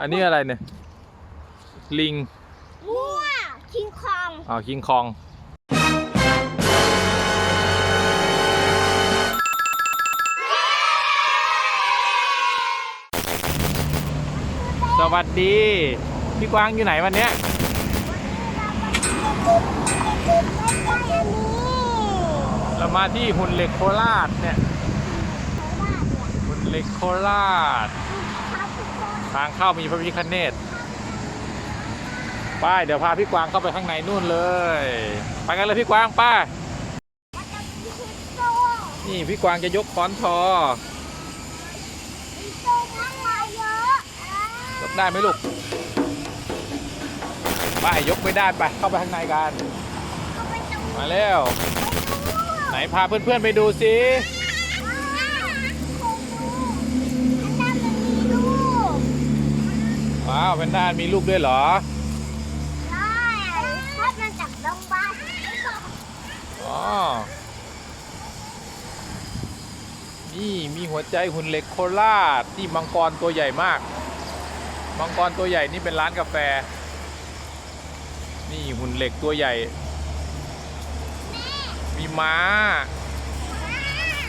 อันนี้อะไรเนี่ย ลิงมั่วคิงคองอ๋อคิงคอง สวัสดี พี่กวางอยู่ไหนวันเนี้ยเรามาที่หุ่นเหล็กโคราชเนี่ยหุ่นเหล็กโคราช ทางเข้ามีพระพิคเนตป้ายเดี๋ยวพาพี่กวางเข้าไปข้างในนู่นเลย ไปกันเลยพี่กวางป้า นี่พี่กวางจะยกค้อนทอยกได้ไหมลูกป้ายยกไม่ได้ไปเข้าไปข้างในกัน มาเร็วไหนพาเพื่อนๆไปดูสิ ว้าวเป็นด้านมีลูกด้วยเหรออ๋อนี่มีหัวใจหุ่นเหล็กโคราชที่มังกรตัวใหญ่มากมังกรตัวใหญ่นี่เป็นร้านกาแฟ นี่หุ่นเหล็กตัวใหญ่ มีม้า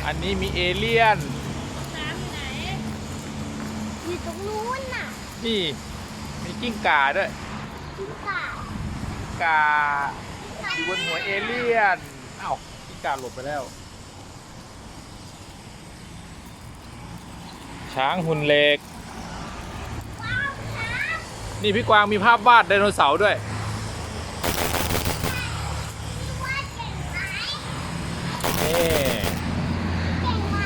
อันนี้มีเอเลี่ยนอยู่ตรงนู้นน่ะ นี่ มีกิ้งก่าด้วยกิ้งก่าก่าอยู่บนหัวเอเลี่ยนเอ้ากิ้งก่าหลบไปแล้ว ช้างหุ่นเหล็กว้าวช้างนี่พี่กวางมีภาพวาดไดโนเสาร์ด้วยพี่ว่าเก่งไหมนี่เก่งไหม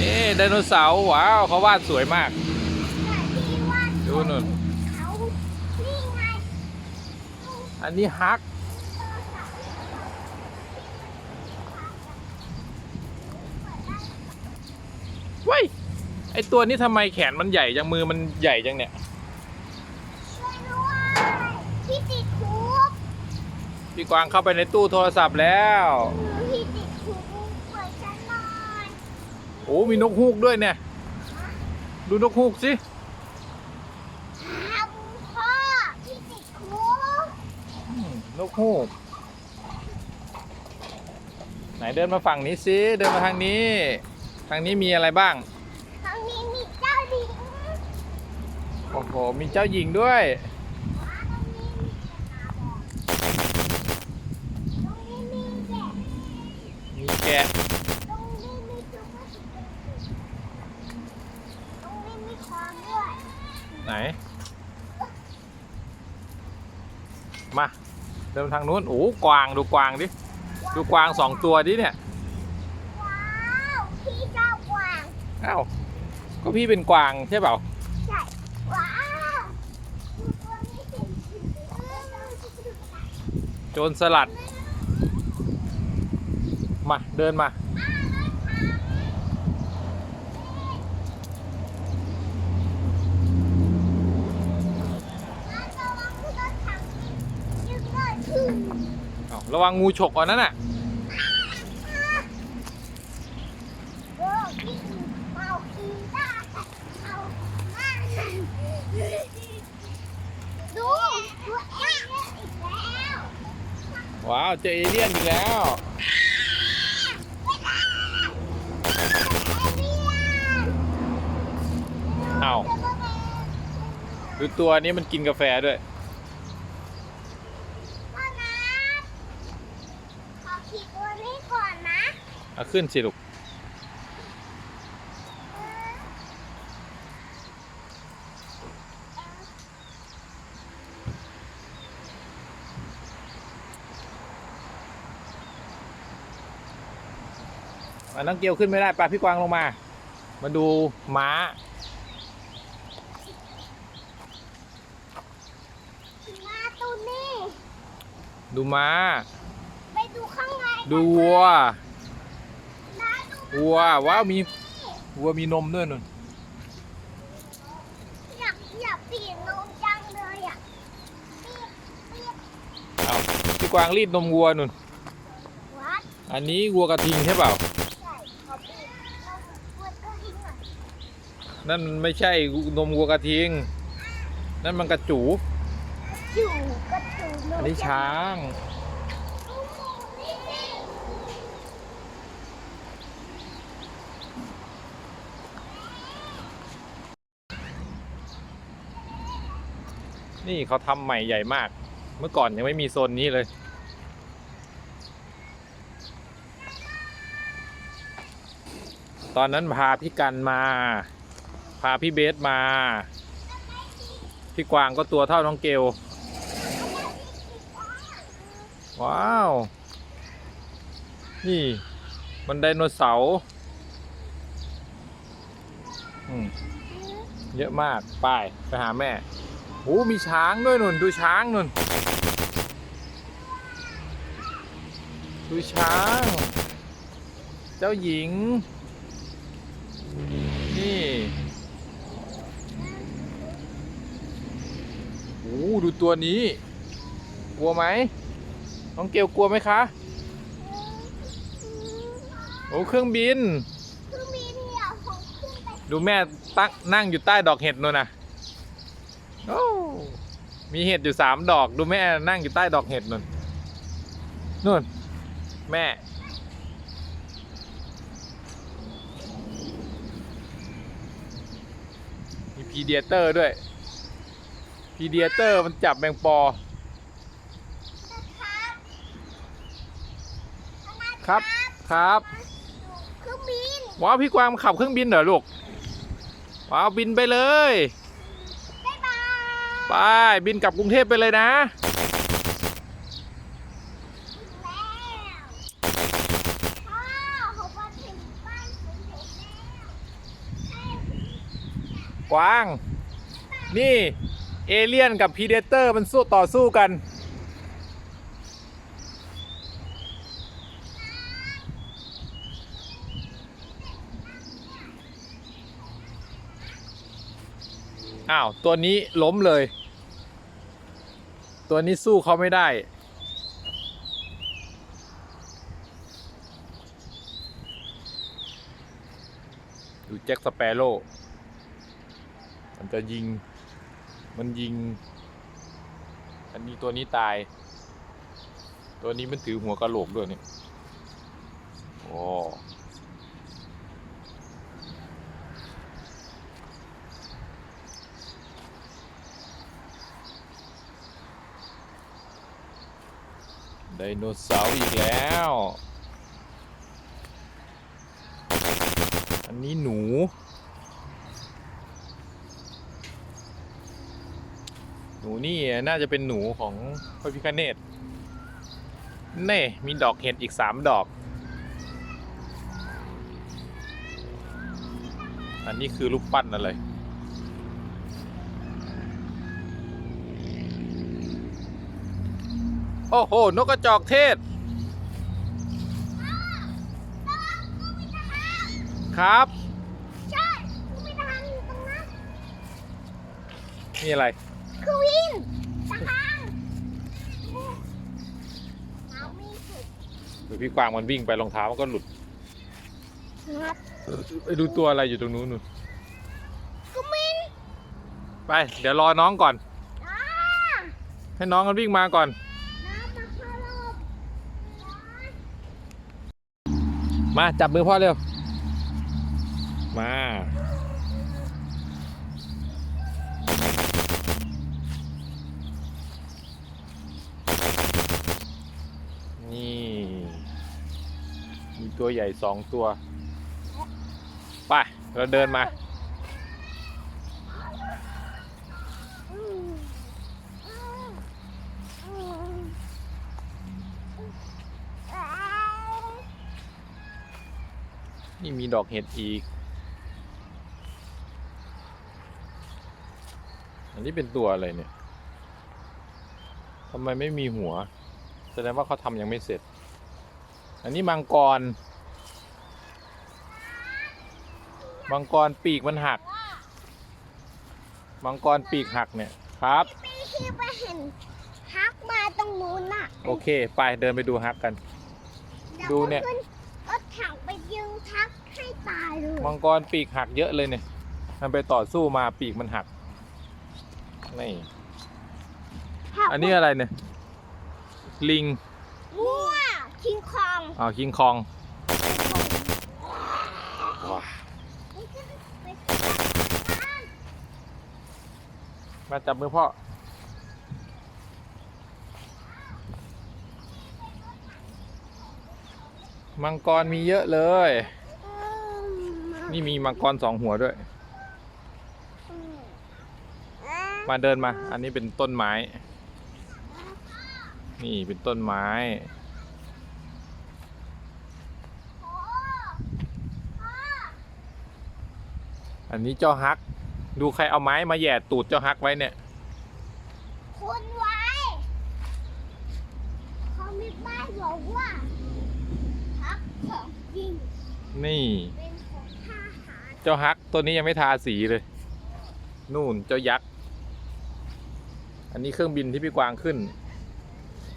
นี่ไดโนเสาร์ว้าวเขาวาดสวยมาก แต่พี่ว่า ดูนู่น เขานี่ไง อันนี้ฮัก ว้ย ไอตัวนี้ทำไมแขนมันใหญ่จังมือมันใหญ่จังเนี่ย ช่วยด้วยพี่ติดคุกพี่กวางเข้าไปในตู้โทรศัพท์แล้ว พี่ติดคุกเปิดฉันหน่อยโอ้มีนกฮูกด้วยเนี่ย ดูนกฮูกสิ ครับพ่อพี่ติดคุก อื มนกฮูกไหนเดินมาฝั่งนี้สิ เดินมาทางนี้ ทางนี้มีอะไรบ้าง ทางนี้มีเจ้าหญิงโอ้โห มีเจ้าหญิงด้วยตรงนี้มีกระบอกตรงนี้มีแกะ มีแกะ ตรงนี้มีตุ๊กตาตรงนี้มีความด้วย ไหน มา เดิ นทางนู้นโอ้กวางดูกวางดิดูกวางสองตัวดิเนี่ยว้าวพี่เจ้ากวางอ้าวก็พี่เป็นกวางใช่เปล่าใช่ว้าวดูตัวนี้สิโจรสลัดมาเดินมา อ้าว ระวังงูฉกเอ่อนนั่นน่ะว้าว เจอเอเลี่ยนอีกแล้วอ้าวดูตัวนี้มันกินกาแฟด้วย พ่อนะขอขี่ตัวนี้ก่อนนะ เอาขึ้นสิลูกอะน้องเกียวขึ้นไม่ได้ปลาพี่กวางลงมา มาดูม้ามาตัวนี้ ดูม้า ไปดูข้างใน ดูวัวนะดู วัวว้าวมีวัวมีนมด้วยนุ่นอยากอยากเปลี่ยนนมจังเลยอะเปลี่ยนเปลี่ยนเอาพี่กวางรีดนมวัวนุ่น วัดอันนี้วัวกระทิงใช่เปล่าใช่ขอเปลี่ยนนมวัวก็ทิ้งหน่อยนั่นมันไม่ใช่นมวัวกระทิง นั่นมันกระจูอยู่ก็ถูกอันนี้ช้าง นี่เขาทำใหม่ใหญ่มาก เมื่อก่อนยังไม่มีโซนนี้เลย ตอนนั้นพาพี่กันมา พาพี่เบสมา พี่กวางก็ตัวเท่าน้องเกล ว้าว นี่มันไดโนเสาร์เยอะมาก ไป ไปหาแม่ โอ้มีช้างด้วยนุ่นดูช้างนุ่นดูช้าง เจ้าหญิง นี่โอ้ดูตัวนี้ กลัวไหมน้องเกลกลัวไหมคะโอ้เครื่องบินคือมีเนี่ยของขึ้นไปดูแม่ตักนั่งอยู่ใต้ดอกเห็ดนู่นนะโอ้ มีเห็ดอยู่สามดอกดูแม่นั่งอยู่ใต้ดอกเห็ดนู่นนู่น แม่ มีพีเดียเตอร์ด้วย พีเดียเตอร์มันจับแมงปอนะครับครับเครื่องบินว้าวพี่กวางขับเครื่องบินเหรอลูกว้าวบินไปเลยบ๊ายบาย ไปบินกลับกรุงเทพไปเลยนะแล้วพ่อเขามาถึงบ้านผมเด็กวกวาง นี่ เอเลี่ยนกับพีเดเตอร์มันสู้ต่อสู้กันาวตัวนี้ล้มเลย ตัวนี้สู้เขาไม่ได้ ดูแจ็คสเปโร่มันจะยิง มันยิง อันนี้ตัวนี้ตาย ตัวนี้มันถือหัวกระโหลกด้วยเนี่ยโอ้ โนเสาร์อีกแล้ว อันนี้หนู หนูนี่น่าจะเป็นหนูของพระพิคเนตเน่มีดอกเห็ดอีกสามดอก อันนี้คือรูปปั้นอะไร โอ้โห นกกระจอกเทศ ครับ ใช่คือมีทหารอยู่ตรงนั้นนี่อะไร คือวินทหารน้ำไม่สุดหรือพี่กวางมันวิ่งไปรองเท้ามันก็หลุดครับไปดูตัวอะไรอยู่ตรงนู้นนู่นคือมินไป เดี๋ยวรอน้องก่อนอ่าให้น้องมันวิ่งมาก่อนน้ำมาคารบ มาจับมือพ่อเร็ว มา นี่ มีตัวใหญ่สองตัว ไป เราเดินมา อืมอืมอืมอ่า นี่มีดอกเห็ดอีก อันนี้เป็นตัวอะไรเนี่ยทำไมไม่มีหัว แสดงว่าเขาทำยังไม่เสร็จ อันนี้มังกร มังกรปีกมันหัก มังกรปีกหักเนี่ยครับปีที่ไปเห็นฮักมาตรงนู้นน่ะ โอเค ไปเดินไปดูฮักกัน ดูเนี่ยดี๋วก็ขึ้รถถังไป ยิงทักให้ตายเลยมังกรปีกหักเยอะเลยเนี่ย มันไปต่อสู้มาปีกมันหัก นี่ อันนี้อะไรเนี่ย ลิงงัวคิงคองอ่าวคิงคองมาจับมือพ่อ มังกรมีเยอะเลย นี่มีมังกรสองหัวด้วย มาเดินมา อันนี้เป็นต้นไม้ นี่เป็นต้นไม้ อันนี้เจ้าฮัก ดูใครเอาไม้มาแย่ตูดเจ้าฮักไว้เนี่ยคุณไว้เขามีป้ายบอกว่า ของจริงนี่ เป็นของทหารเจ้าฮักตัวนี้ยังไม่ทาสีเลย นู่นเจ้ายักษ์ อันนี้เครื่องบินที่พี่กวางขึ้น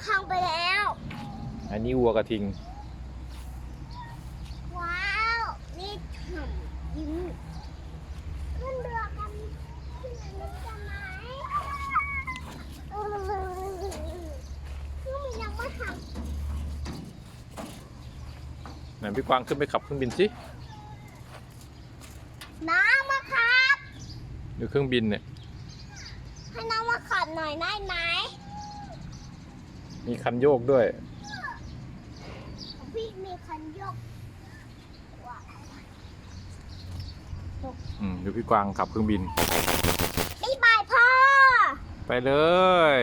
พังไปแล้ว อันนี้วัวกระทิง ว้าว นี่ฉ่ำยิ้มขึ้นเรือกันขึ้นอันนี้กันไหมเออคือมันยังไม่ท ไหน พี่กวางขึ้นไปขับเครื่องบินสิำน้องมาครับดูเครื่องบินเนี่ย ให้น้องมาขับหน่อยได้ไหมมีคันโยกด้วย พี่มีคันยกว้าวอืมดูพี่กวางขับเครื่องบิน บ๊ายบายพ่อ ไปเลย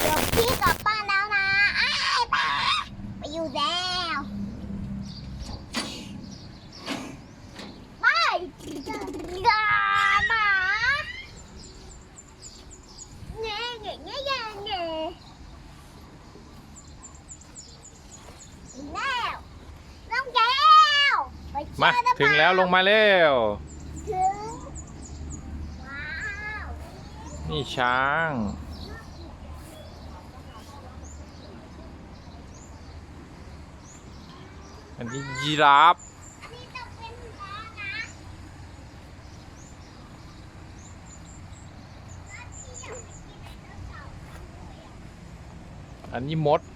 เดี๋ยวพี่กลับบ้านแล้วนะอ้ายไปไปอยู่แล้วไปกาหมาเงี้ยเงี้ยเงี้ยเงี้ยเงี้ยแล้วน้องแก้วไปเที่ มา ยวได้เป ถึงแล้วลงมาเร็ว ถึง ว้าวนี่ช้าง อันนี้ยีราฟ อันนี้ต้องเป็นล้อนะอันนี้มดโอ้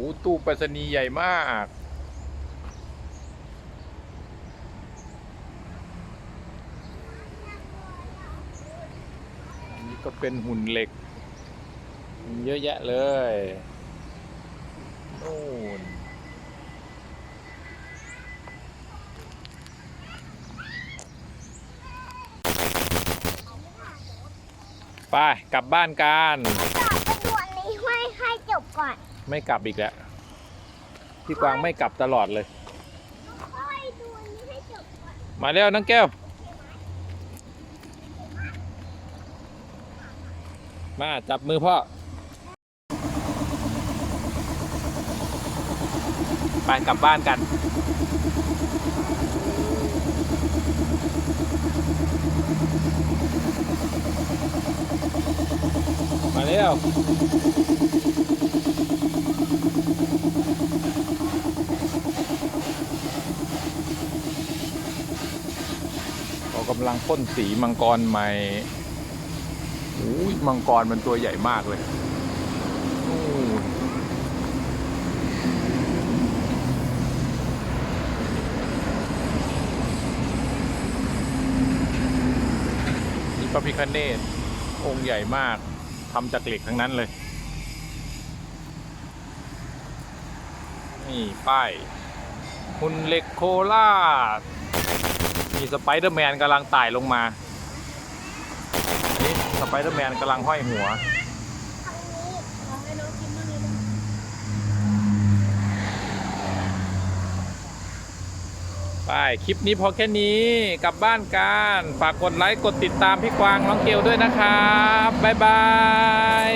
อ้ตู้ไปรษณีย์ใหญ่มาก อันนี้ก็เป็นหุ่นเหล็ก เยอะแยะเลยนู่นไป กลับบ้านกัน จอดไปดูอันนี้ให้ให้จบก่อน ไม่กลับอีกแล้ว พี่กวางไม่กลับตลอดเลยค่อยดูอันนี้ให้จบก่อนมาเร็วน้องแก้ว มาจับมือพ่อ ไปกลับบ้านกันมาเร็ว เรากำลังพ่นสีมังกรใหม่โอ้ยมังกรมันตัวใหญ่มากเลยนี่พระพิคเนตองค์ใหญ่มากทำจากเหล็กทั้งนั้นเลย นี่ป้ายหุ่นเหล็กโครามีสไปเดอร์แมนกำลังไต่ลงมานนี้สไปเดอร์แมนกำลังห้อยหัวป้ายไป คลิปนี้พอแค่นี้กลับบ้านกัน ฝากกดไลค์ กดติดตามพี่กวางน้องเกลด้วยนะครับ บ๊ายบาย